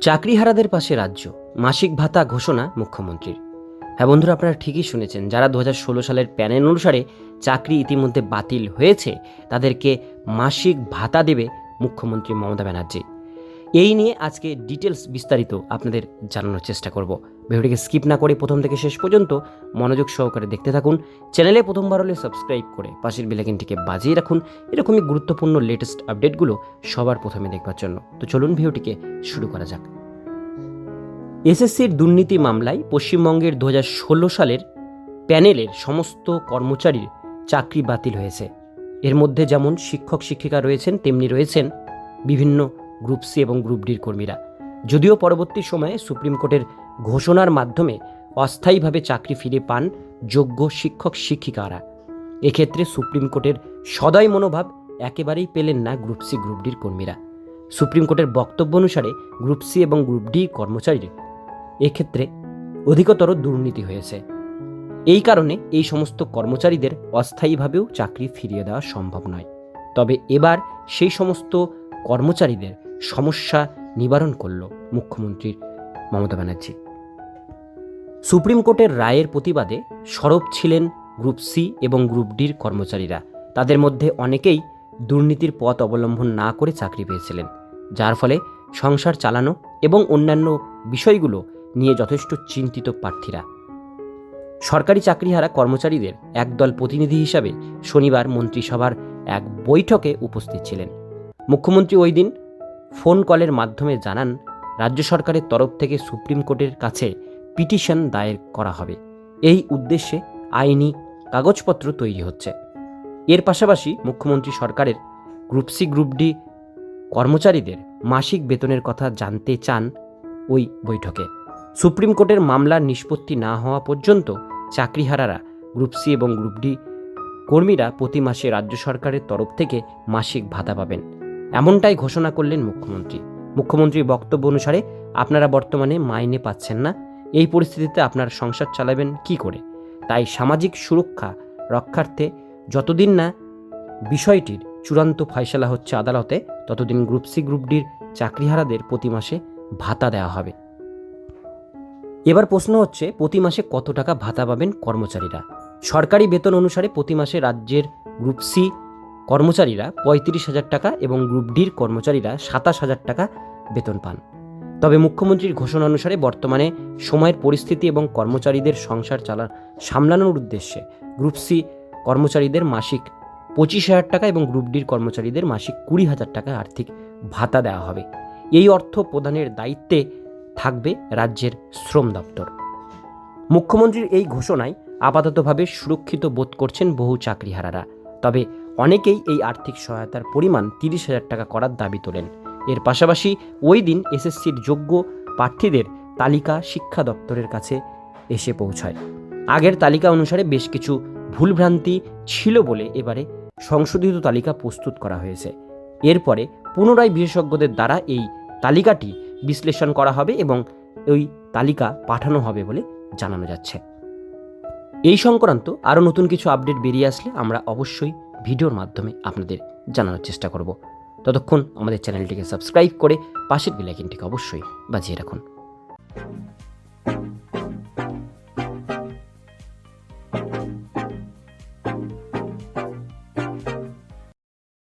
চাকরিহারাদের পাশে রাজ্য, মাসিক ভাতা ঘোষণা মুখ্যমন্ত্রীর। হ্যাঁ বন্ধুরা, আপনারা ঠিকই শুনেছেন, যারা দু হাজার ষোলো সালের প্যানেল অনুসারে চাকরি ইতিমধ্যে বাতিল হয়েছে, তাদেরকে মাসিক ভাতা দেবে মুখ্যমন্ত্রী মমতা ব্যানার্জি। এই নিয়ে আজকে ডিটেলস বিস্তারিত আপনাদের জানানোর চেষ্টা করব। ভিডিওটিকে স্কিপ না করে প্রথম থেকে শেষ পর্যন্ত মনোযোগ সহকারে দেখতে থাকুন। চ্যানেলে প্রথমবার হলে সাবস্ক্রাইব করে পাশের বেলাকিনটিকে বাজিয়ে রাখুন। এরকমই গুরুত্বপূর্ণ লেটেস্ট আপডেটগুলো সবার প্রথমে দেখবার জন্য। তো চলুন ভিডিওটিকে শুরু করা যাক। এসএসসির দুর্নীতি মামলায় পশ্চিমবঙ্গের দু হাজার ষোলো সালের প্যানেলের সমস্ত কর্মচারীর চাকরি বাতিল হয়েছে। এর মধ্যে যেমন শিক্ষক শিক্ষিকা রয়েছেন, তেমনি রয়েছেন বিভিন্ন গ্রুপ সি এবং গ্রুপ ডির কর্মীরা। যদিও পরবর্তী সময়ে সুপ্রিম কোর্টের ঘোষণার মাধ্যমে অস্থায়ীভাবে চাকরি ফিরে পান যোগ্য শিক্ষক শিক্ষিকারা। এক্ষেত্রে সুপ্রিম কোর্টের সদয় মনোভাব একেবারেই পেলেন না গ্রুপ সি, গ্রুপ ডির কর্মীরা। সুপ্রিম কোর্টের বক্তব্য অনুসারে গ্রুপ সি এবং গ্রুপ ডি কর্মচারীর এক্ষেত্রে অধিকতর দুর্নীতি হয়েছে। এই কারণে এই সমস্ত কর্মচারীদের অস্থায়ীভাবেও চাকরি ফিরিয়ে দেওয়া সম্ভব নয়। তবে এবার সেই সমস্ত কর্মচারীদের সমস্যা নিবারণ করল মুখ্যমন্ত্রীর মমতা ব্যানার্জি। সুপ্রিম কোর্টের রায়ের প্রতিবাদে সরব ছিলেন গ্রুপ সি এবং গ্রুপ ডির কর্মচারীরা। তাদের মধ্যে অনেকেই দুর্নীতির পথ অবলম্বন না করে চাকরি পেয়েছিলেন, যার ফলে সংসার চালানো এবং অন্যান্য বিষয়গুলো নিয়ে যথেষ্ট চিন্তিত প্রার্থীরা। সরকারি চাকরিহারা কর্মচারীদের একদল প্রতিনিধি হিসাবে শনিবার মন্ত্রিসভার এক বৈঠকে উপস্থিত ছিলেন। মুখ্যমন্ত্রী ওই দিন ফোন কলের মাধ্যমে জানান, রাজ্য সরকারের তরফ থেকে সুপ্রিম কোর্টের কাছে পিটিশন দায়ের করা হবে। এই উদ্দেশ্যে আইনি কাগজপত্র তৈরি হচ্ছে। এর পাশাপাশি মুখ্যমন্ত্রী সরকারের গ্রুপ সি, গ্রুপ ডি কর্মচারীদের মাসিক বেতনের কথা জানতে চান ওই বৈঠকে। সুপ্রিম কোর্টের মামলার নিষ্পত্তি না হওয়া পর্যন্ত চাকরিহারারা গ্রুপ সি এবং গ্রুপ ডি কর্মীরা প্রতি মাসে রাজ্য সরকারের তরফ থেকে মাসিক ভাতা পাবেন। এমনটাই ঘোষণা করলেন মুখ্যমন্ত্রী। মুখ্যমন্ত্রীর বক্তব্য অনুসারে, আপনারা বর্তমানে মাইনে পাচ্ছেন না। এই পরিস্থিতিতে আপনার সংসার চালাবেন কি করে? তাই সামাজিক সুরক্ষা, রক্ষার্থে যতদিন না বিষয়টির চূড়ান্ত ফয়সলা হচ্ছে আদালতে, ততদিন গ্রুপ সি, গ্রুপ ডির চাকরিহারাদের প্রতি মাসে ভাতা দেওয়া হবে। এবার প্রশ্ন হচ্ছে, প্রতি মাসে কত টাকা ভাতা পাবেন কর্মচারীরা? সরকারি বেতন অনুসারে প্রতি মাসে রাজ্যের গ্রুপ সি কর্মচারীরা পঁয়ত্রিশ হাজার টাকা এবং গ্রুপ ডির কর্মচারীরা সাতাশ হাজার টাকা বেতন পান। তবে মুখ্যমন্ত্রীর ঘোষণা অনুসারে বর্তমানে সময়ের পরিস্থিতি এবং কর্মচারীদের সংসার চালা, সামলানোর উদ্দেশ্যে গ্রুপ সি কর্মচারীদের মাসিক পঁচিশ হাজার টাকা এবং গ্রুপ ডির কর্মচারীদের মাসিক কুড়ি হাজার টাকা আর্থিক ভাতা দেওয়া হবে। এই অর্থ প্রদানের দায়িত্বে থাকবে রাজ্যের শ্রম দপ্তর। মুখ্যমন্ত্রীর এই ঘোষণায় আপাততভাবে সুরক্ষিত বোধ করছেন বহু চাকরিহারারা। তবে অনেকেই এই আর্থিক সহায়তার পরিমাণ তিরিশ হাজার টাকা করার দাবি তোলেন। এর পাশাপাশি ওই দিন এসএসসির যোগ্য প্রার্থীদের তালিকা শিক্ষা দপ্তরের কাছে এসে পৌঁছায়। আগের তালিকা অনুসারে বেশ কিছু ভুলভ্রান্তি ছিল বলে এবারে সংশোধিত তালিকা প্রস্তুত করা হয়েছে। এরপরে পুনরায় বিশেষজ্ঞদের দ্বারা এই তালিকাটি বিশ্লেষণ করা হবে এবং ওই তালিকা পাঠানো হবে বলে জানানো যাচ্ছে। এই সংক্রান্ত আরও নতুন কিছু আপডেট বেরিয়ে আসলে আমরা অবশ্যই ভিডিওর মাধ্যমে আপনাদের জানানোর চেষ্টা করব। ততক্ষণ আমাদের চ্যানেলটিকে সাবস্ক্রাইব করে পাশের বেলাইকিনটিকে অবশ্যই বাজিয়ে রাখুন।